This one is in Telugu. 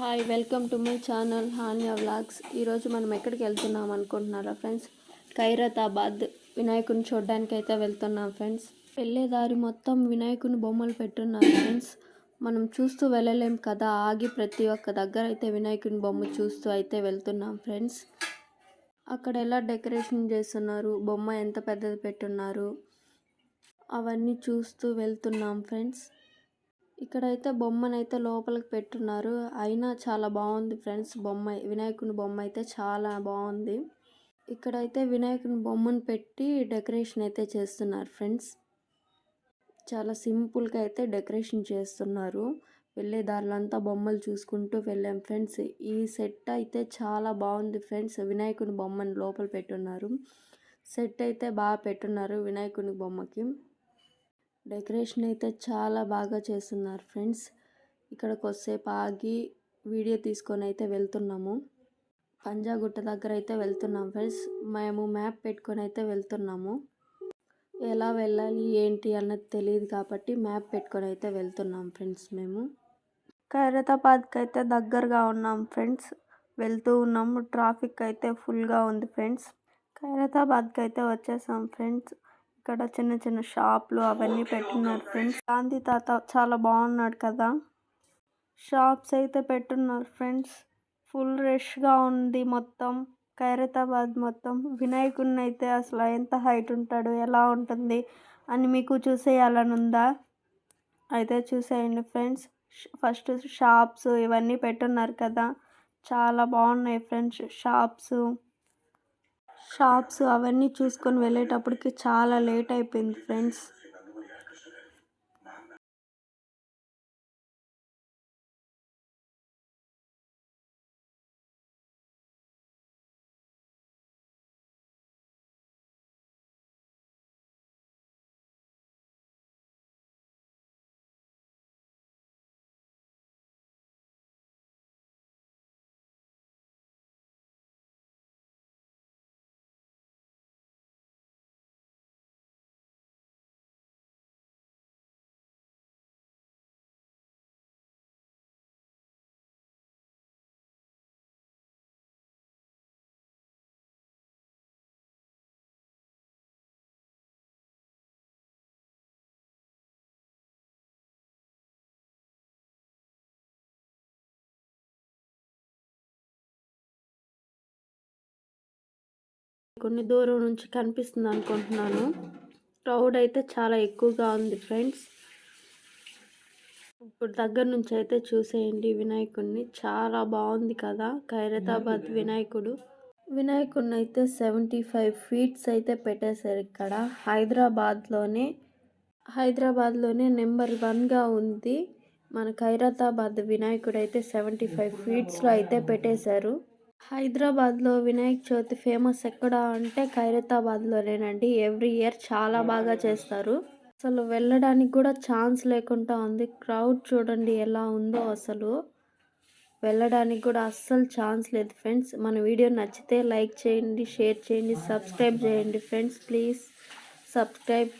Hi welcome to my channel Hanya vlogs. ఈరోజు మనం ఎక్కడికి వెళ్తున్నాం అనుకుంటున్నారా ఫ్రెండ్స్? ఖైరతాబాద్ వినాయకుని చూడడానికి అయితే వెళ్తున్నాం ఫ్రెండ్స్. వెళ్ళే దారి మొత్తం వినాయకుని బొమ్మలు పెట్టున్నారు ఫ్రెండ్స్. మనం చూస్తూ వెళ్ళలేం కదా ఆగి ప్రతి ఒక్క దగ్గర అయితే వినాయకుని బొమ్మ చూస్తూ అయితే వెళ్తున్నాం ఫ్రెండ్స్. అక్కడ ఎలా డెకరేషన్ చేస్తున్నారు బొమ్మ ఎంత పెద్దది పెట్టున్నారు అవన్నీ చూస్తూ వెళ్తున్నాం ఫ్రెండ్స్. ఇక్కడైతే బొమ్మనైతే లోపలికి పెట్టున్నారు. అయినా చాలా బాగుంది ఫ్రెండ్స్ బొమ్మ. వినాయకుని బొమ్మ అయితే చాలా బాగుంది. ఇక్కడైతే వినాయకుని బొమ్మను పెట్టి డెకరేషన్ అయితే చేస్తున్నారు ఫ్రెండ్స్. చాలా సింపుల్గా అయితే డెకరేషన్ చేస్తున్నారు. వెళ్ళే దారిలంతా బొమ్మలు చూసుకుంటూ వెళ్ళాం ఫ్రెండ్స్. ఈ సెట్ అయితే చాలా బాగుంది ఫ్రెండ్స్. వినాయకుని బొమ్మను లోపల పెట్టున్నారు. సెట్ అయితే బాగా పెట్టున్నారు వినాయకుని బొమ్మకి. డెకరేషన్ అయితే చాలా బాగా చేస్తున్నారు ఫ్రెండ్స్. ఇక్కడ కొద్దిసేపు ఆగి వీడియో తీసుకొని అయితే వెళ్తున్నాము. పంజాగుట్ట దగ్గర అయితే వెళ్తున్నాం ఫ్రెండ్స్. మేము మ్యాప్ పెట్టుకొని అయితే వెళ్తున్నాము. ఎలా వెళ్ళాలి ఏంటి అన్నది తెలియదు కాబట్టి మ్యాప్ పెట్టుకొని అయితే వెళ్తున్నాం ఫ్రెండ్స్ మేము. ఖైరతాబాద్కి అయితే దగ్గరగా ఉన్నాం ఫ్రెండ్స్. వెళ్తూ ఉన్నాము. ట్రాఫిక్ అయితే ఫుల్గా ఉంది ఫ్రెండ్స్. ఖైరతాబాద్కి అయితే వచ్చేసాం ఫ్రెండ్స్. ఇక్కడ చిన్న చిన్న షాప్లు అవన్నీ పెట్టున్నారు ఫ్రెండ్స్. గాంధీ తాత చాలా బాగున్నాడు కదా. షాప్స్ అయితే పెట్టున్నారు ఫ్రెండ్స్. ఫుల్ రష్గా ఉంది మొత్తం. ఖైరతాబాద్ మొత్తం. వినాయకుడిని అయితే అసలు ఎంత హైట్ ఉంటాడు ఎలా ఉంటుంది అని మీకు చూసేయాలని ఉందా అయితే చూసేయండి ఫ్రెండ్స్. ఫస్ట్ షాప్స్ ఇవన్నీ పెట్టున్నారు కదా. చాలా బాగున్నాయి ఫ్రెండ్స్ షాప్స్. షాప్స్ అవన్నీ చూసుకొని వెళ్ళేటప్పటికి చాలా లేట్ అయిపోయింది ఫ్రెండ్స్. కొన్ని దూరం నుంచి కనిపిస్తుంది అనుకుంటున్నాను. క్రౌడ్ అయితే చాలా ఎక్కువగా ఉంది ఫ్రెండ్స్. ఇప్పుడు దగ్గర నుంచి అయితే చూసేయండి వినాయకుడిని చాలా బాగుంది కదా ఖైరతాబాద్ వినాయకుడు. వినాయకుడిని అయితే సెవెంటీ ఫైవ్ ఫీట్స్ అయితే పెట్టేశారు ఇక్కడ. హైదరాబాద్లోనే హైదరాబాద్లోనే నెంబర్ వన్గా ఉంది. మన ఖైరతాబాద్ వినాయకుడు అయితే సెవెంటీ ఫైవ్ ఫీట్స్లో అయితే పెట్టేశారు. హైదరాబాద్లో వినాయక చవితి ఫేమస్ ఎక్కడ అంటే ఖైరతాబాద్లోనేనండి. ఎవ్రీ ఇయర్ చాలా బాగా చేస్తారు. అసలు వెళ్ళడానికి కూడా ఛాన్స్ లేకుండా ఉంది. క్రౌడ్ చూడండి ఎలా ఉందో అసలు. వెళ్ళడానికి కూడా అస్సలు ఛాన్స్ లేదు ఫ్రెండ్స్. మన వీడియో నచ్చితే లైక్ చేయండి షేర్ చేయండి సబ్స్క్రైబ్ చేయండి ఫ్రెండ్స్. Please subscribe